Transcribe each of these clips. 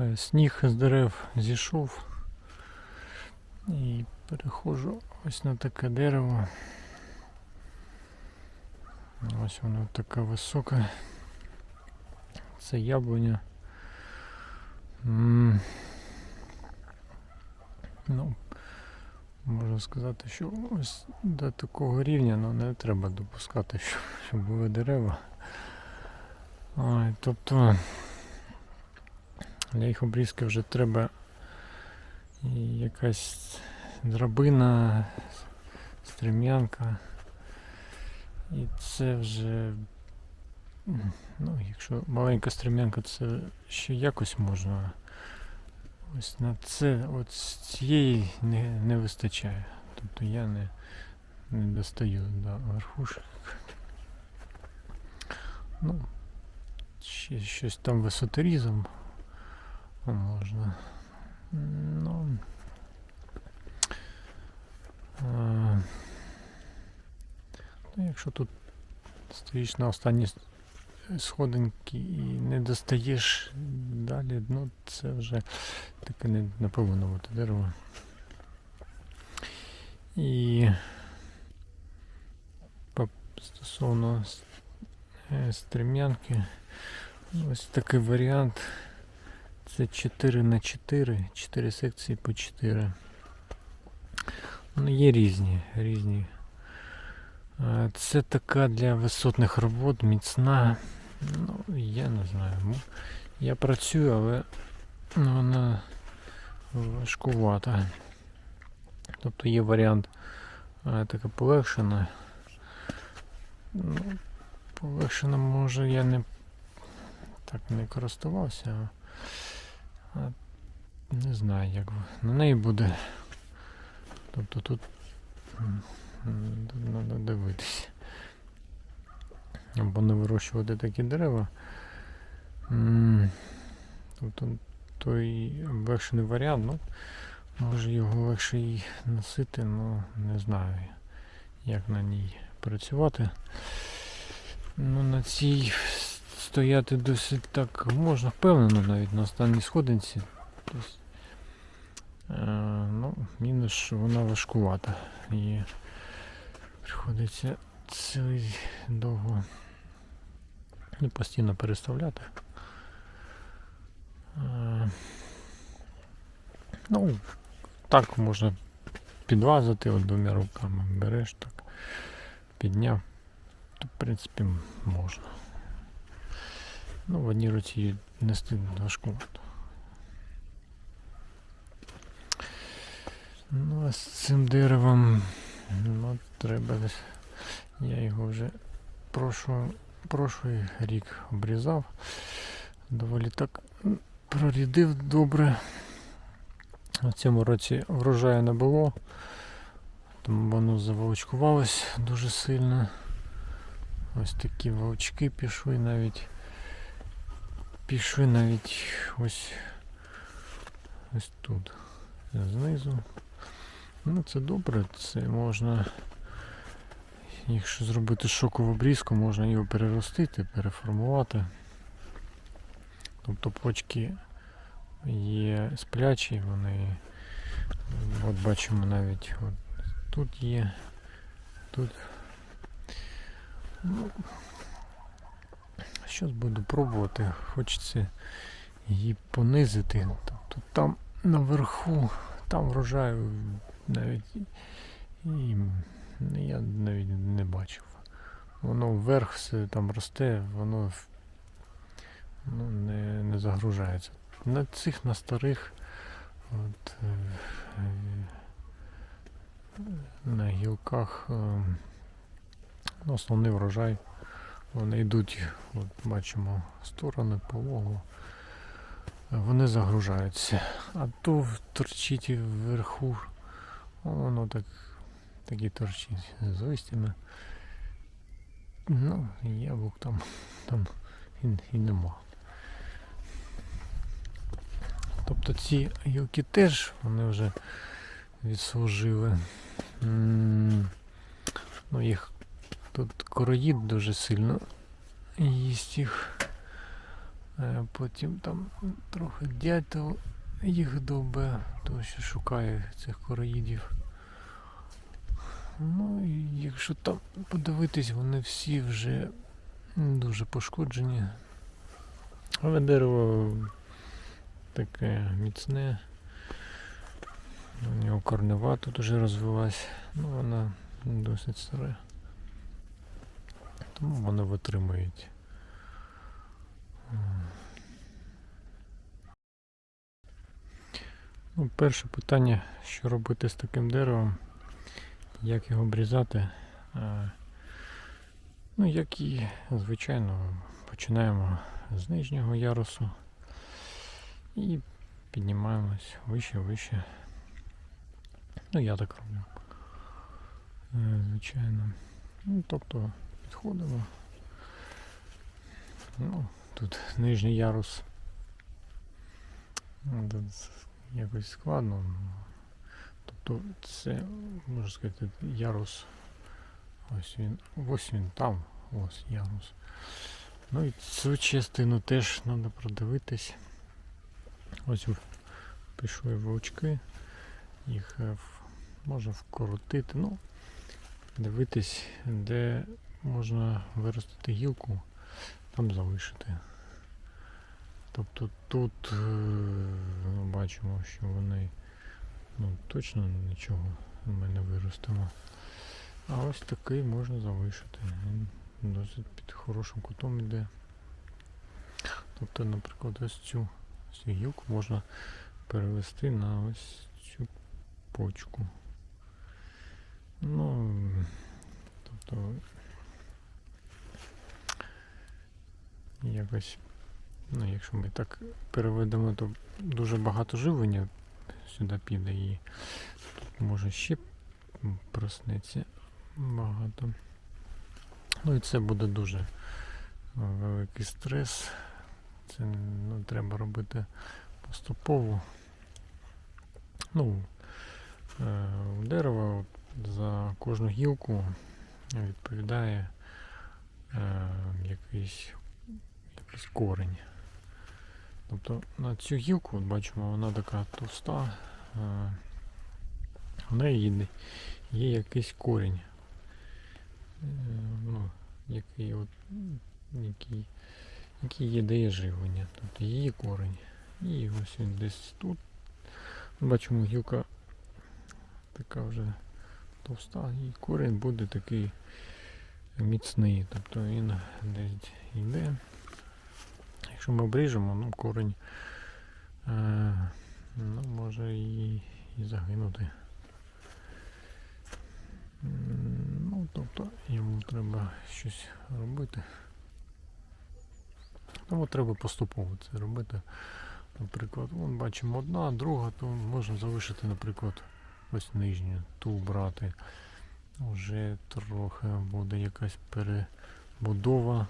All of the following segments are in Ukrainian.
Е, Сніг з дерев зійшов. І переходжу ось на таке дерево. Ось воно таке високе. Це яблуня. М, Ну, можна сказати, що ось до такого рівня ну, не треба допускати, щоб були дерева. Ой, тобто для їх обрізки вже треба якась драбина, стрем'янка. І це вже, ну, якщо маленька стрем'янка, це ще якось можна. Ось на це, от цієї не, не вистачає. Тобто я не, не достаю до верхушок. Ну, ще щось там висоторізом можна. Ну, ну, якщо тут стоїш на останній сходинки і не достаєш далі, ну це вже таке не, не повинно бути дерево. І стосовно е, ось такий варіант. Це 4 на 4, 4 секції по 4. Ну, є різні, різні. Це така для висотних робот, міцна. Ну, я не знаю. Я працюю, але ну, вона важкувата. Тобто є варіант така полегшена. Ну, полегшена, може, я не так не користувався. Не знаю, як на неї буде. Тобто тут треба дивитися. Або не вирощувати такі дерева. Тобто той легший варіант, ну, може його легше і носити, ну не знаю, як на ній працювати. Ну, на цій стояти досить так можна впевнено навіть на останній сходинці. Тобто, ну, мінус, що вона важкувата. І приходиться цілий довго ну, постійно переставляти. Е, ну, так можна підвазити от двома руками. Береш так, підняв, то в принципі можна. Ну, в одній руці нести важкувато. Ну, а з цим деревом ну, треба. Я його вже прошу, прошлий рік обрізав. Доволі так прорідив добре. В цьому році врожаю не було, тому воно заволочкувалось дуже сильно. Ось такі волочки пішли навіть. Пішли навіть ось ось тут. Знизу. Ну це добре, це можна. Якщо зробити шокову обрізку, можна його переростити, переформувати. Тобто почки є сплячі, вони от бачимо навіть от тут є, тут. Ну, Щось буду пробувати. Хочеться її понизити. Тобто там наверху, там врожаю навіть і я навіть не бачив. Воно вверх все там росте, воно ну, не, не загружається. На цих на старих от, е, е, на гілках е, ну, основний врожай. Вони йдуть, от бачимо, сторони, пологу. Вони загружаються. А то торчить вверху. Воно так, такі торчить з листями. Ну, яблук там, там і, і нема. Тобто ці гілки теж вони вже відслужили. Ну, їх тут короїд дуже сильно їсть їх. Е, Потім там трохи дятел їх добе, тому що шукає цих короїдів. Ну і якщо там подивитись, вони всі вже дуже пошкоджені. Але дерево таке міцне. У нього корнева тут уже розвилась. Ну вона досить старе. Тому вони витримують. Ну, перше питання, що робити з таким деревом, як його обрізати. Е, Ну, як і звичайно, починаємо з нижнього ярусу і піднімаємось вище, вище. Ну, я так роблю. Е, Звичайно. Ну, тобто підходимо. Ну, тут нижній ярус. Ну, Тут якось складно. Тобто це, можна сказати, ярус. Ось він. Ось він там. Ось ярус. Ну і цю частину теж треба продивитись. Ось пішли вовчки. Їх е, можна вкоротити. Ну, дивитись, де можна виростити гілку, там залишити. Тобто тут ну, бачимо, що вони ну, точно нічого в мене виростило. А ось такий можна залишити. Він досить під хорошим кутом йде. Тобто, наприклад, ось цю, цю гілку можна перевести на ось цю почку. Ну, тобто якось, ну, якщо ми так переведемо, то дуже багато живлення сюди піде і тут може ще проснеться багато. Ну і це буде дуже е, великий стрес. Це ну, треба робити поступово. Ну, е, у дерева за кожну гілку відповідає е, якийсь, якийсь корень. Тобто на цю гілку, от бачимо, вона така товста, е, в неї є- якийсь корінь. Е, ну, який, от, який, який є дає живлення. Тобто її корень. І ось він десь тут. Бачимо, гілка така вже товста, і корінь буде такий міцний. Тобто він десь йде. Якщо ми обріжемо, ну корінь е, ну, може і, і загинути. Ну, тобто йому треба щось робити. Тому треба поступово це робити. Наприклад, вон бачимо одна, друга, то можна залишити, наприклад, ось нижню, ту брати. Вже трохи буде якась перебудова,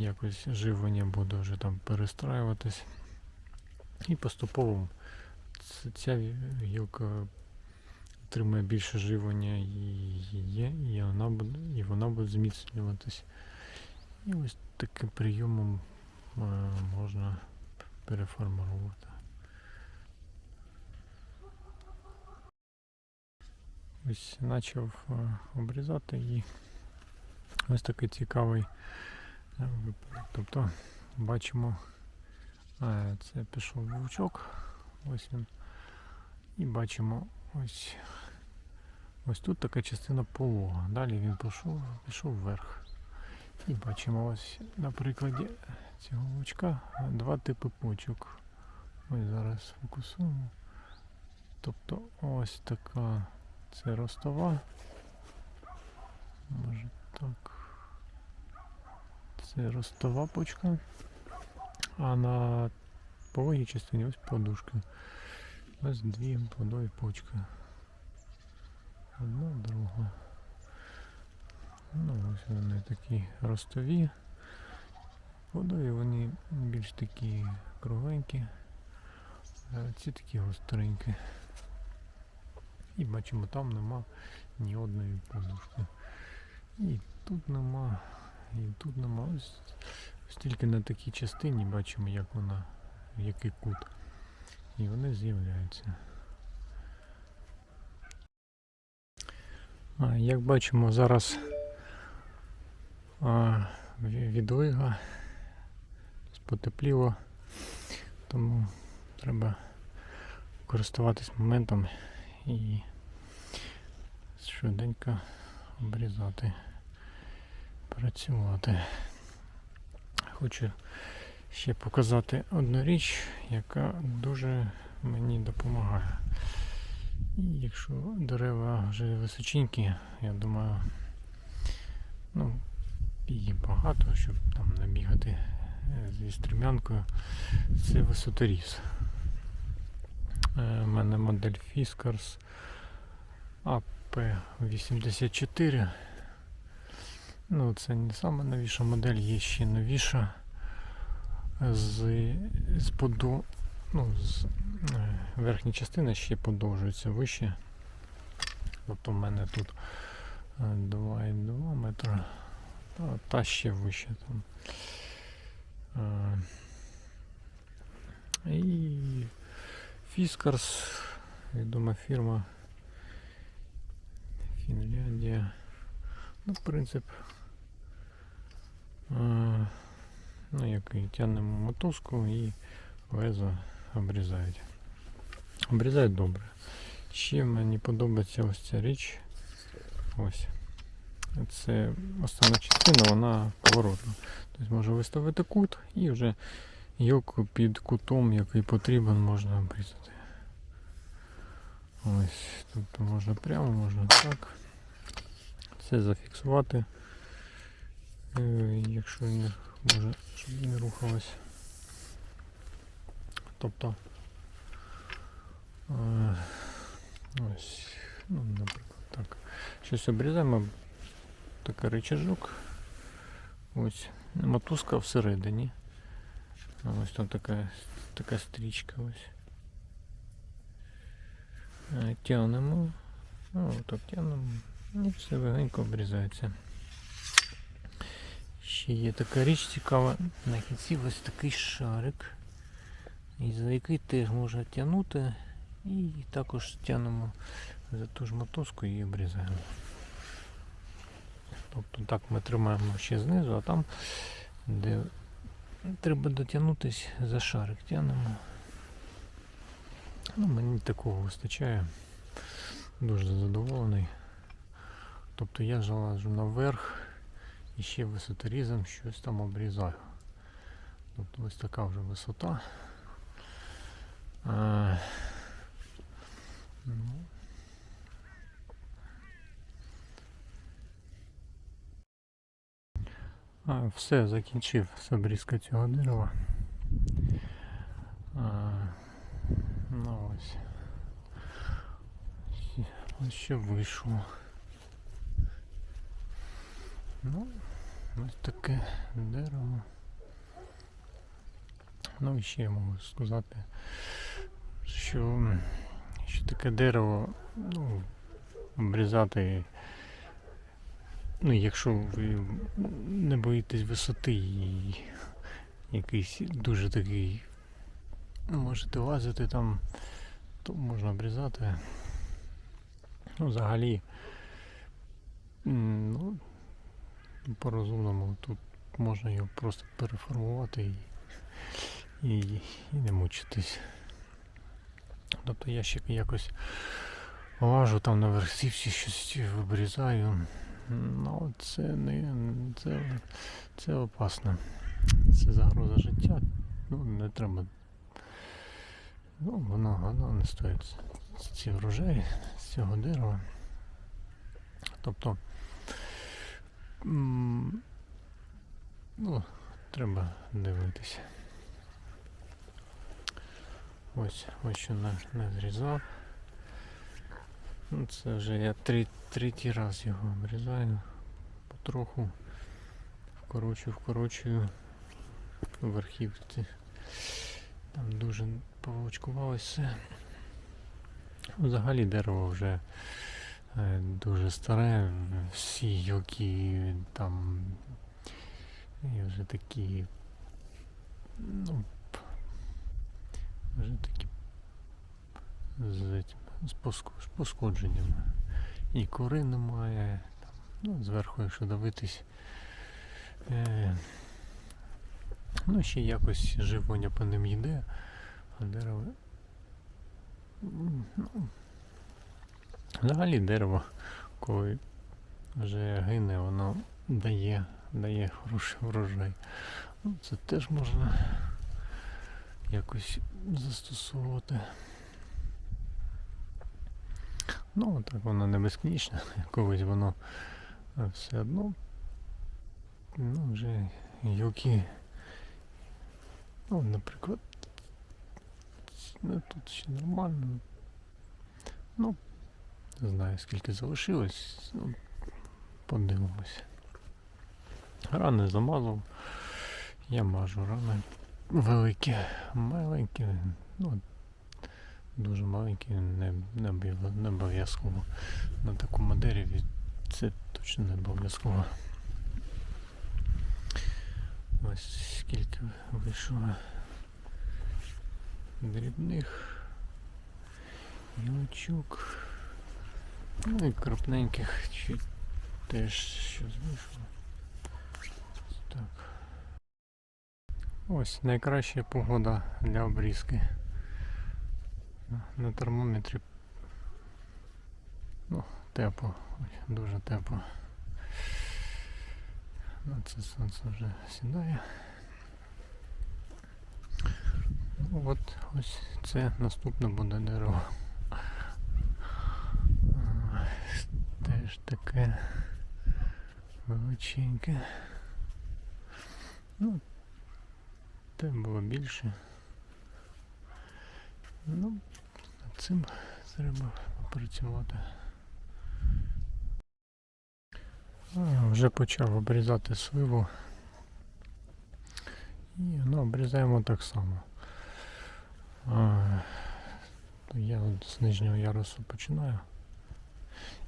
якось живлення буде вже там перестраюватись. І поступово ця гілка отримає більше живлення є, і вона буде, і вона буде зміцнюватись. І ось таким прийомом е, можна переформувати. Ось почав е, обрізати і ось такий цікавий. Тобто бачимо, е, це пішов вовчок, ось він. І бачимо ось, ось тут така частина полога. Далі він пішов, пішов вверх. І бачимо ось на прикладі цього вовчка е, два типи почок. Ось зараз фокусуємо. Тобто ось така це ростова. Може так. Це ростова почка. А на пологій частині ось подушка. Ось дві плодові почки. Одна, друга. Ну, ось вони такі ростові. Плодові вони більш такі кругленькі. А ці такі гостренькі. І бачимо, там нема ні одної подушки. І тут нема, і тут нема. Ось тільки на такій частині бачимо, як вона, який кут. І вони з'являються. Як бачимо, зараз відлига, потепліло, тому треба користуватись моментом і швиденько обрізати, працювати. Хочу ще показати одну річ, яка дуже мені допомагає. Якщо дерева вже височенькі, я думаю, ну, її багато, щоб там не бігати е, зі стрімянкою, це висоторіз. Е, У мене модель Fiskars AP84. Ну, це не сама новіша модель, є ще новіша з, з поду, ну, з е, верхня частина ще подовжується вище. Тобто в мене тут е, 2,2 метра, а та ще вище там. Е, І Fiskars, відома фірма Фінляндія. Ну, принцип. Е, Ну, який тягнемо мотузку і лезо обрізають. Обрізають добре. Ще мені подобається ось ця річ. Ось. Це основна частина, вона поворотна. Тобто можна виставити кут і вже йоку під кутом, який потрібен, можна обрізати. Ось. Тобто можна прямо, можна так. Це зафіксувати. Е, Якщо не може, щоб не рухалось. Тобто е, ось, ну, наприклад, так. Щось обрізаємо. Такий рычажок. Ось. Мотузка всередині. Ось там така, така стрічка ось. Е, Тягнемо. Ну, так тягнемо. І все легенько обрізається. Ще є така річ цікава. На кінці ось такий шарик. За який теж можна тягнути. І також тягнемо за ту ж мотузку і обрізаємо. Тобто так ми тримаємо ще знизу, а там, де треба дотягнутися за шарик, тягнемо. Ну, мені такого вистачає. Дуже задоволений. Тобто я залажу наверх і ще висоторізом щось там обрізаю. Тобто ось така вже висота. А, ну, А, все, закінчив з обрізка цього дерева. А, ну ось. Ось що вийшло. Ну, ось таке дерево. Ну і ще я можу сказати, що, що таке дерево, ну, обрізати Ну, якщо ви не боїтесь висоти і якийсь дуже такий ну, можете лазити там, то можна обрізати. Ну, взагалі, ну, по-розумному тут можна його просто переформувати і, і, і не мучитись. Тобто я ще якось лажу там на версівці щось обрізаю. Ну, це не це, це опасно. Це загроза життя. Ну, не треба. Ну, воно, воно не стоїть ці врожаї з цього дерева. Тобто ну, треба дивитися. Ось, ось що не, не зрізав. Ну, це вже я три, третій раз його обрізаю. Потроху вкорочую, вкорочую верхівці. Там дуже поволочкувалося. Взагалі дерево вже дуже старе, всі гілки там і вже такі ну, вже такі з, з пошкодженнями. І кори немає. Там, ну, зверху, якщо дивитись. Е, ну, ще якось живлення по ним йде, а дерево. Ну, взагалі дерево, коли вже гине, воно дає, дає хороший врожай. Ну, це теж можна якось застосовувати. Ну, так воно не безкінечно, колись воно е, все одно. Ну, вже гілки. Ну, наприклад, ну, тут ще нормально. Ну, не знаю, скільки залишилось. Ну, подивимось. Рани замазав. Я мажу рани великі, маленькі, ну дуже маленькі, не, не, не обов'язково. На такому дереві це точно не обов'язково. Ось скільки вийшло дрібних гілочок. Ну і крупненьких чуть теж щось вийшло. Так. Ось найкраща погода для обрізки. На- термометрі ну, тепло, дуже тепло. Ну, це сонце вже сідає. Ну, от ось це наступне буде дерево. А, Теж таке величеньке. Ну, те було більше. Ну, над цим треба попрацювати. А, вже почав обрізати сливу. І ну, обрізаємо так само. А, я з нижнього ярусу починаю.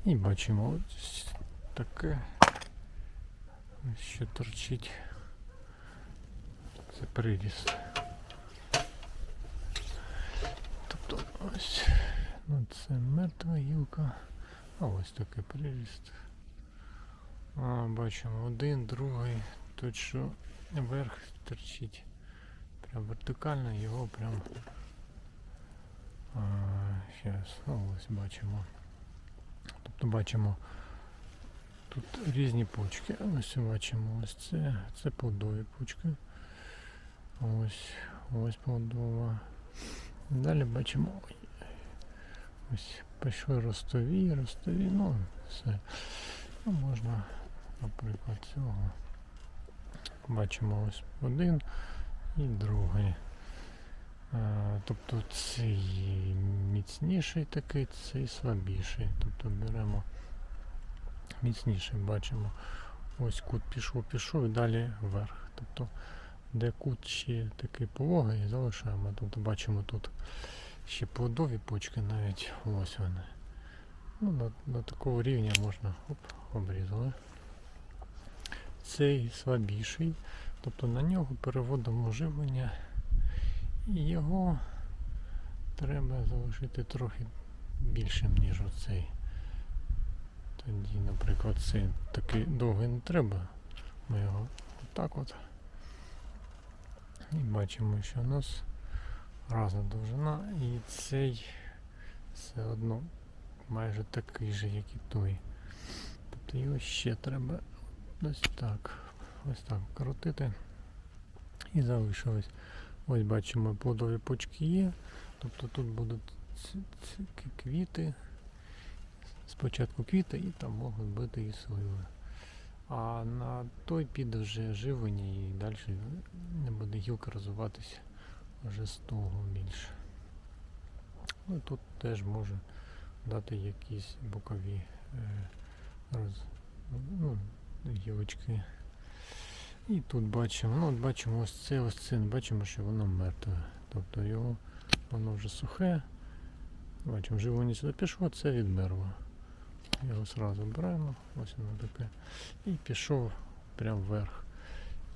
І бачимо ось таке, що торчить. Це приріст. Тобто ось ну це мертва гілка, а ось такий приріст. А, бачимо один, другий, тут що вверх торчить. Прям вертикально його прям. А, зараз, ось бачимо. Тобто бачимо тут різні почки. Ось бачимо ось це, це плодові почки. Ось, ось плодова. Далі бачимо. Ось пішли ростові, ростові, ну все. Ну, можна, наприклад, цього. Бачимо ось один і другий. А, тобто цей міцніший такий, цей слабіший. Тобто беремо міцніший, бачимо. Ось кут пішов, пішов і далі вверх. Тобто де кут ще такий пологий, залишаємо. Тобто бачимо тут ще плодові почки навіть ось вони. Ну, на, на такого рівня можна оп, обрізали. Цей слабіший, тобто на нього переводимо живлення його треба залишити трохи більшим, ніж оцей. Тоді, наприклад, цей такий довгий не треба. Ми його отак от. І бачимо, що у нас разна довжина і цей все одно майже такий же, як і той. Тобто його ще треба ось так. Ось так крутити. І залишилось. Ось бачимо плодові почки є. Тобто тут будуть квіти. Спочатку квіти і там можуть бути і сливи. А на той піде вже живлення і далі не буде гілка розвиватися вже з того більше. Ну, тут теж може дати якісь бокові е, роз, ну, гілочки. І тут бачимо, ну от бачимо ось це, ось це, бачимо, що воно мертве. Тобто його воно вже сухе. Бачимо, живлення сюди пішло, це відмерло. Його одразу беремо, ось воно таке. І пішов прямо вверх.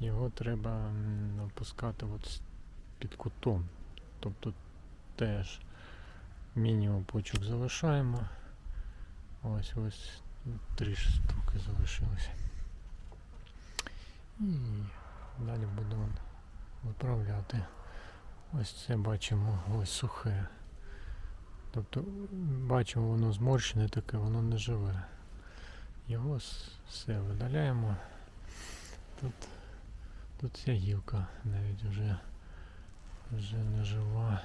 його треба опускати от під кутом. Тобто теж мінімум почок залишаємо. Ось ось три штуки залишилося. І далі будемо виправляти. Ось це бачимо ось сухе. Тобто бачимо, воно зморщене таке, воно не живе. Його все видаляємо. Тут, тут ця гілка навіть вже, вже не жива.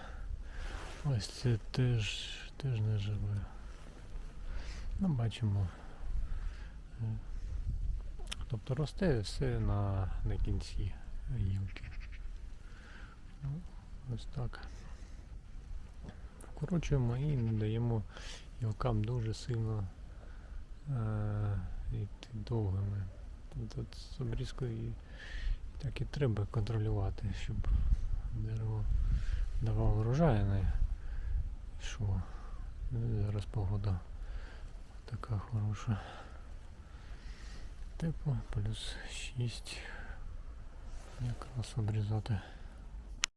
Ось це теж, теж не живе. Ну, бачимо. Е, Тобто росте все на, на кінці гілки. Ну, ось так. Вкорочуємо і не даємо гілкам дуже сильно е, йти довгими. Тут з обрізкою і так і треба контролювати, щоб дерево давало врожай, не йшло. Ну, Зараз погода така хороша. Тепло, плюс 6. Якраз обрізати.